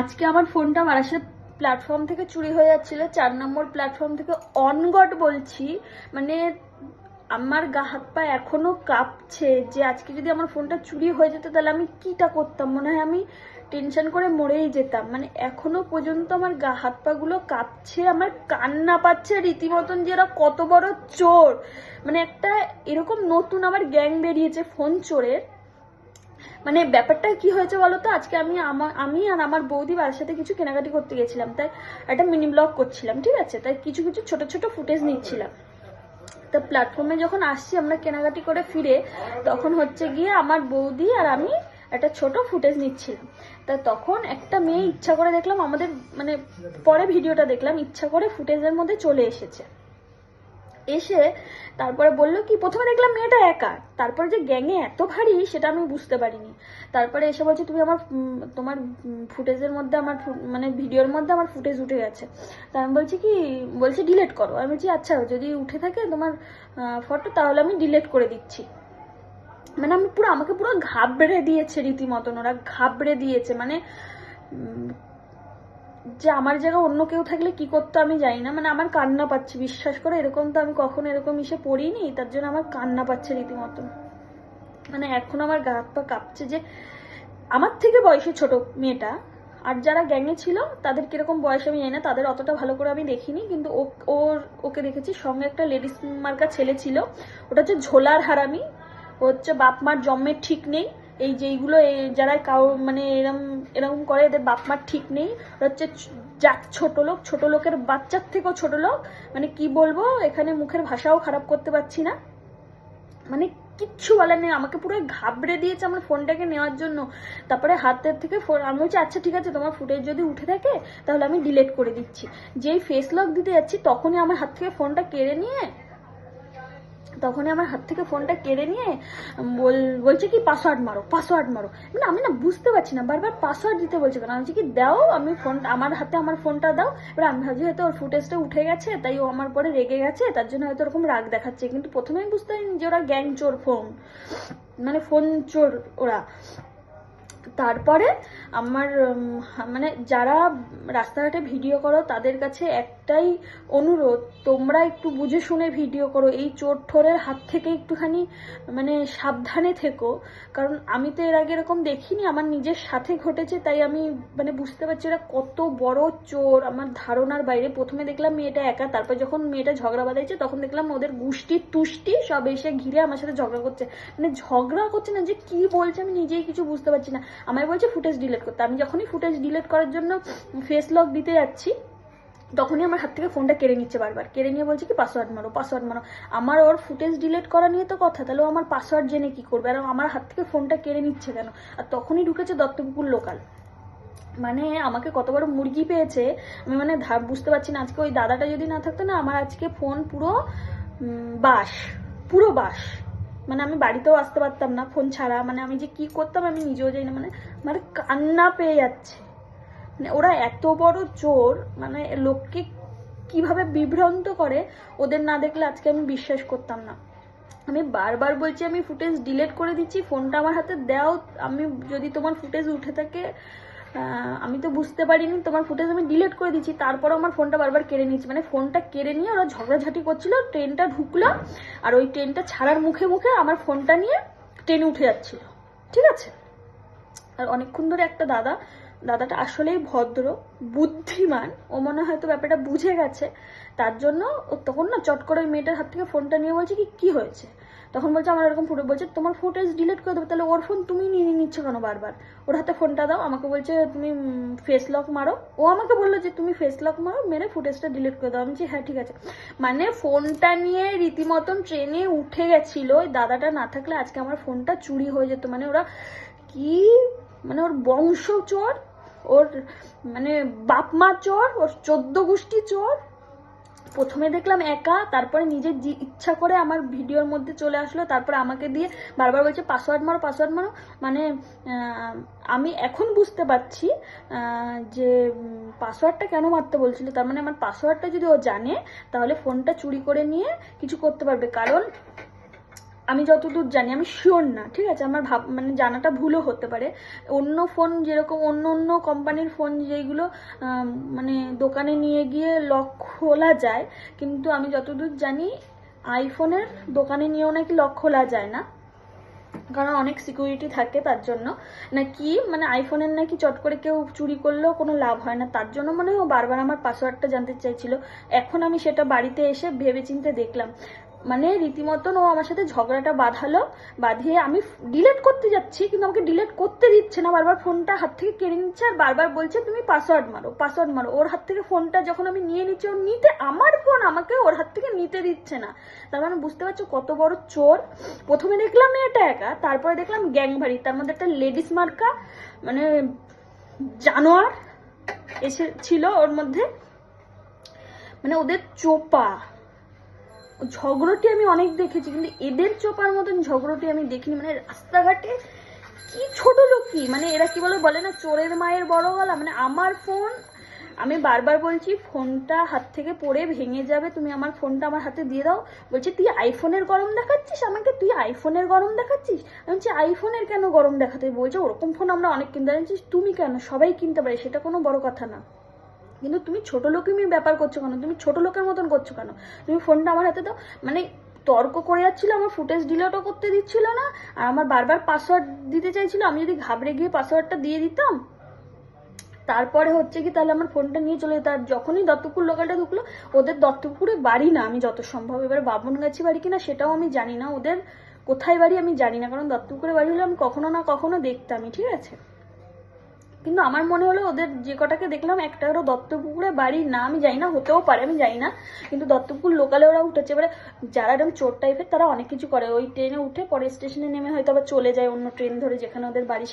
আজকে আমার ফোনটা বারাসাত প্ল্যাটফর্ম থেকে চুরি হয়ে যাচ্ছিল। চার নম্বর প্ল্যাটফর্ম থেকে অনগট বলছি মানে আমার গা হাত পা এখনও কাঁপছে যে আজকে যদি আমার ফোনটা চুরি হয়ে যেত তাহলে আমি কিটা করতাম? মনে হয় আমি টেনশন করে মরেই যেতাম। মানে এখনও পর্যন্ত আমার গা হাত পা গুলো কাঁপছে, আমার কান্না পাচ্ছে, রীতিমতন যে এরা কত বড় চোর। মানে একটা এরকম নতুন আমার গ্যাং বেরিয়েছে ফোন চোরের। মানে ব্যাপারটা কি হয়েছে বলতো? আজকে আমি আমার আমি আর আমার বৌদি বাড়ির সাথে কিছু কেনাকাটি করতে গেছিলাম। তাই একটা মিনি ব্লগ করছিলাম, ঠিক আছে? তাই কিছু কিছু ছোট ছোট ফুটেজ নিচ্ছিলাম। তো প্ল্যাটফর্মে যখন আসছি আমরা কেনাকাটি করে ফিরে, তখন হচ্ছে গিয়ে আমার বৌদি আর আমি একটা ছোট ফুটেজ নিচ্ছিলাম। তা তখন একটা মেয়ে ইচ্ছা করে দেখলাম আমাদের মানে পরে ভিডিওটা দেখলাম, ইচ্ছা করে ফুটেজের মধ্যে চলে এসেছে। এসে তারপরে বলল কি, প্রথমে দেখলাম মেয়েটা একা। তারপরে যে গ্যাংয়ে এত ভারী, সেটা আমি বুঝতে পারিনি। তারপরে এসে বলছে, তুমি আমার তোমার ফুটেজের মধ্যে আমার মানে ভিডিওর মধ্যে আমার ফুটেজ উঠে গেছে। তা আমি বলছি কি, বলছে ডিলেট করো। আমি বলছি আচ্ছা যদি উঠে থাকে তোমার ফটো, তাহলে আমি ডিলেট করে দিচ্ছি। মানে আমি পুরো, আমাকে পুরো ঘাবড়ে দিয়েছে রীতিমতন, ওরা ঘাবড়ে দিয়েছে। মানে যে আমার জায়গায় অন্য কেউ থাকলে কি করতো আমি জানি না। মানে আমার কান্না পাচ্ছে, বিশ্বাস করে, এরকম তো আমি কখনো এরকম ইসে পড়িনি, তার জন্য আমার কান্না পাচ্ছে রীতিমতন মানে এখন আমার গা হাত পা কাঁপছে যে আমার থেকে বয়সে ছোট মেয়েটা, আর যারা গ্যাংয়ে ছিল, তাদের কীরকম বয়স আমি জানি না, তাদের অতটা ভালো করে আমি দেখিনি, কিন্তু ওর, ওকে দেখেছি, সঙ্গে একটা লেডিস মার্কা ছেলে ছিল, ওটা হচ্ছে ঝোলার হারামি হচ্ছে বাপ মার জন্মের ঠিক নেই এই যেইগুলো যারা কাউ মানে এরম, এরকম করে এদের বাপ মার ঠিক নেই হচ্ছে জাত ছোট লোক, ছোট লোকের বাচ্চার থেকেও ছোট লোক মানে কি বলব, এখানে মুখের ভাষাও খারাপ করতে পারছি না। মানে কিচ্ছু বলার নেই, আমাকে পুরো ঘাবড়ে দিয়েছে আমার ফোনটাকে নেওয়ার জন্য। তারপরে হাতের থেকে ফোন, আমি বলছি আচ্ছা ঠিক আছে, তোমার ফুটেজ যদি উঠে থাকে, তাহলে আমি ডিলিট করে দিচ্ছি। যেই ফেস লক দিতে যাচ্ছি, তখনই আমার হাত থেকে ফোনটা কেড়ে নিয়ে তখনই আমার হাত থেকে ফোনটা কেড়ে নিয়ে বল- বলছে কি পাসওয়ার্ড মারো পাসওয়ার্ড মারো। মানে আমি না বুঝতে পারছি না, বারবার পাসওয়ার্ড দিতে বলছে কেন? আমি কি, দাও, আমি ফোন আমার হাতে আমার ফোনটা দাও। এবার আমি ভাবছি হয়তো ওর ফুটেজটা উঠে গেছে, তাই ও আমার পরে রেগে গেছে, তার জন্য হয়তো ওরকম রাগ দেখাচ্ছে। কিন্তু প্রথমেই বুঝতে পারিনি যে ওরা গ্যাং চোর ফোন মানে ফোন চোর ওরা। তারপরে আমার মানে যারা রাস্তাঘাটে ভিডিও করো, তাদের কাছে একটাই অনুরোধ, তোমরা একটু বুঝে শুনে ভিডিও করো। এই চোর ঠোরের হাত থেকে একটুখানি মানে সাবধানে থেকো। কারণ আমি তো এর আগে এরকম দেখিনি, আমার নিজের সাথে ঘটেছে, তাই আমি মানে বুঝতে পারছি এরা কত বড় চোর। আমার ধারণার বাইরে প্রথমে দেখলাম মেয়েটা একা, তারপর যখন মেয়েটা ঝগড়া বাঁধাইছে, তখন দেখলাম ওদের গুষ্টি তুষ্টি সব এসে ঘিরে আমার সাথে ঝগড়া করছে। মানে ঝগড়া করছে না যে কি বলছে আমি নিজেই কিছু বুঝতে পারছি না। আমায় বলছে ফুটেজ ডিলিট করতে। আমি যখনই ফুটেজ ডিলিট করার জন্য ফেস লক দিতে যাচ্ছি, তখনই আমার হাত থেকে ফোনটা কেড়ে নিচ্ছে বারবার। কেড়ে নিয়ে বলছে কি পাসওয়ার্ড মারো পাসওয়ার্ড মারো। আমার ওর ফুটেজ ডিলিট করা নিয়ে তো কথা, তাহলে আমার পাসওয়ার্ড জেনে কি করবে? আর আমার হাত থেকে ফোনটা কেড়ে নিচ্ছে কেন? আর তখনই ঢুকেছে দত্তপুকুর লোকাল মানে আমাকে কত বড় মুরগি পেয়েছে, আমি মানে ধাপ বুঝতে পারছি না। আজকে ওই দাদাটা যদি না থাকতো না, আমার আজকে ফোন পুরো বাস পুরো বাস। মানে আমি বাড়িতেও আসতে পারতাম না, ফোন ছাড়া। মানে আমি যে কি করতাম আমি নিজেও জানি না। মানে মানে কান্না পেয়ে যাচ্ছে। মানে ওরা এত বড় চোর মানে লোককে কীভাবে বিভ্রান্ত করে, ওদের না দেখলে আজকে আমি বিশ্বাস করতাম না। আমি বারবার বলছি, আমি ফুটেজ ডিলিট করে দিচ্ছি, ফোনটা আমার হাতে দাও। আমি যদি তোমার ফুটেজ উঠে থাকে আমি তো বুঝতে পারিনি, তোমার ফুটেজ আমি ডিলিট করে দিচ্ছি তারপরও আমার ফোনটা বারবার কেড়ে নিচ্ছি মানে ফোনটা কেড়ে নিয়ে ওরা ঝগড়াঝাটি করছিল ট্রেনটা ঢুকলো, আর ওই ট্রেনটা ছাড়ার মুখে মুখে আমার ফোনটা নিয়ে ট্রেনে উঠে যাচ্ছিল। ঠিক আছে? আর অনেকক্ষণ ধরে একটা দাদা, দাদাটা আসলেই ভদ্র, বুদ্ধিমান, ও মনে হয়তো ব্যাপারটা বুঝে গেছে, তার জন্য ও তখন না চট করে ওই মেয়েটার হাত থেকে ফোনটা নিয়ে বলছে কি কি হয়েছে? তখন বলছে, আমার এরকম ফুটে বলছে, তোমার ফুটেজ ডিলিট করে দেবে, তাহলে ওর ফোন তুমি নিয়ে নিচ্ছ কেন বারবার? ওর হাতে ফোনটা দাও, আমাকে বলছে, তুমি ফেস লক মারো। ও আমাকে বলল যে, তুমি ফেস লক মারো, মেরে ফুটেজটা ডিলিট করে দাও। আমি বলছি হ্যাঁ ঠিক আছে। মানে ফোনটা নিয়ে রীতিমতন ট্রেনে উঠে গেছিল, ওই দাদাটা না থাকলে আজকে আমার ফোনটা চুরি হয়ে যেত। মানে ওরা কি মানে ওর বংশ চোর, ওর মানে বাপ মা চোর, ওর চোদ্দ গোষ্ঠী চোর প্রথমে দেখলাম একা, তারপরে নিজের ইচ্ছা করে আমার ভিডিওর মধ্যে চলে আসলো, তারপরে আমাকে দিয়ে বারবার বলছে পাসওয়ার্ড মারো পাসওয়ার্ড মারো। মানে আমি এখন বুঝতে পারছি যে পাসওয়ার্ডটা কেন মারতে বলছিল। তার মানে আমার পাসওয়ার্ডটা যদি ও জানে, তাহলে ফোনটা চুরি করে নিয়ে কিছু করতে পারবে। কারণ আমি যতদূর জানি, আমি শিওর না, ঠিক আছে? আমার ভাব মানে জানাটা ভুলও হতে পারে। অন্য ফোন যেরকম, অন্য অন্য কোম্পানির ফোন যেগুলো মানে দোকানে নিয়ে গিয়ে লক খোলা যায়, কিন্তু আমি যতদূর জানি আইফোনের দোকানে নিয়েও নাকি লক খোলা যায় না। কারণ অনেক সিকিউরিটি থাকে তার জন্য। নাকি মানে আইফোনের নাকি চট করে কেউ চুরি করলেও কোনো লাভ হয় না। তার জন্য মানে ও বারবার আমার পাসওয়ার্ডটা জানতে চাইছিল। এখন আমি সেটা বাড়িতে এসে ভেবেচিন্তে দেখলাম। মানে রীতিমতন ও আমার সাথে ঝগড়াটা বাঁধালো, বাঁধিয়ে আমি ডিলেট করতে যাচ্ছি, কিন্তু আমাকে ডিলেট করতে দিচ্ছে না। বারবার ফোনটা হাত থেকে কেড়ে নিচ্ছে আর বারবার বলছে, তুমি পাসওয়ার্ড মারো পাসওয়ার্ড মারো। ওর হাত থেকে ফোনটা যখন আমি নিয়ে নিচ্ছি ওর নিতে আমার ফোন আমাকে ওর হাত থেকে নিতে দিচ্ছে না। তার মানে বুঝতে পারছ কত বড় চোর। প্রথমে দেখলাম মেয়েটা একা, তারপরে দেখলাম গ্যাং ভারী তার মধ্যে একটা লেডিস মার্কা মানে জানোয়ার এসে, ছিল ওর মধ্যে। মানে ওদের চোপা। ঝগড়াটি আমি অনেক দেখেছি, কিন্তু এদের চোপার মতন ঝগড়াটি আমি দেখিনি। মানে রাস্তাঘাটে কি ছোট লোকই মানে এরা কি বলে বলে না, চোরের মায়ের বড় গলা? মানে আমার ফোন, আমি বারবার বলছি, ফোনটা হাত থেকে পড়ে ভেঙে যাবে, তুমি আমার ফোনটা আমার হাতে দিয়ে দাও। বলছে, তুই আইফোনের গরম দেখাচ্ছিস আমাকে? তুই আইফোনের গরম দেখাচ্ছিস? আমি বলছি, আইফোনের কেন গরম দেখাতে? বলছে, ওরকম ফোন আমরা অনেক কিনতে পারি তুমি কেন? সবাই কিনতে পারে, সেটা কোনো বড় কথা না। কিন্তু তুমি ছোট লোকেরই ব্যাপার করছ কেন? তুমি ছোট লোকের মতন করছ কেন? তুমি ফোনটা আমার হাতে দাও। মানে তর্ক করে যাচ্ছিল, আমার ফুটেজ ডিলেটও করতে দিচ্ছিল না, আর আমার বারবার পাসওয়ার্ড দিতে চাইছিল। আমি যদি ঘাবড়ে গিয়ে পাসওয়ার্ডটা দিয়ে দিতাম, তারপরে হচ্ছে কি, তাহলে আমার ফোনটা নিয়ে চলে যেত। আর যখনই দত্তপুর লোকালটা ঢুকলো, ওদের দত্তপুরে বাড়ি না, আমি যত সম্ভব এবার বামনগাছি বাড়ি কিনা, সেটাও আমি জানি না। ওদের কোথায় বাড়ি আমি জানি না, কারণ দত্তপুরে বাড়ি হলে আমি কখনো না কখনো দেখতামই, ঠিক আছে? কিন্তু আমার মনে হলো ওদের যে কটাকে দেখলাম, একটা ওরা দত্তপুকুরে বাড়ি। না, আমি জানি না, হতেও পারে, আমি জানি না। কিন্তু দত্তপুকুর লোকালে ওরা উঠেছে। এবারে যারা এরকম চোর টাইপের তারা অনেক কিছু করে। ওই ট্রেনে উঠে পরে স্টেশনে নেমে হয়তো আবার চলে যায় অন্য ট্রেন ধরে, যেখানে ওদের বাড়ি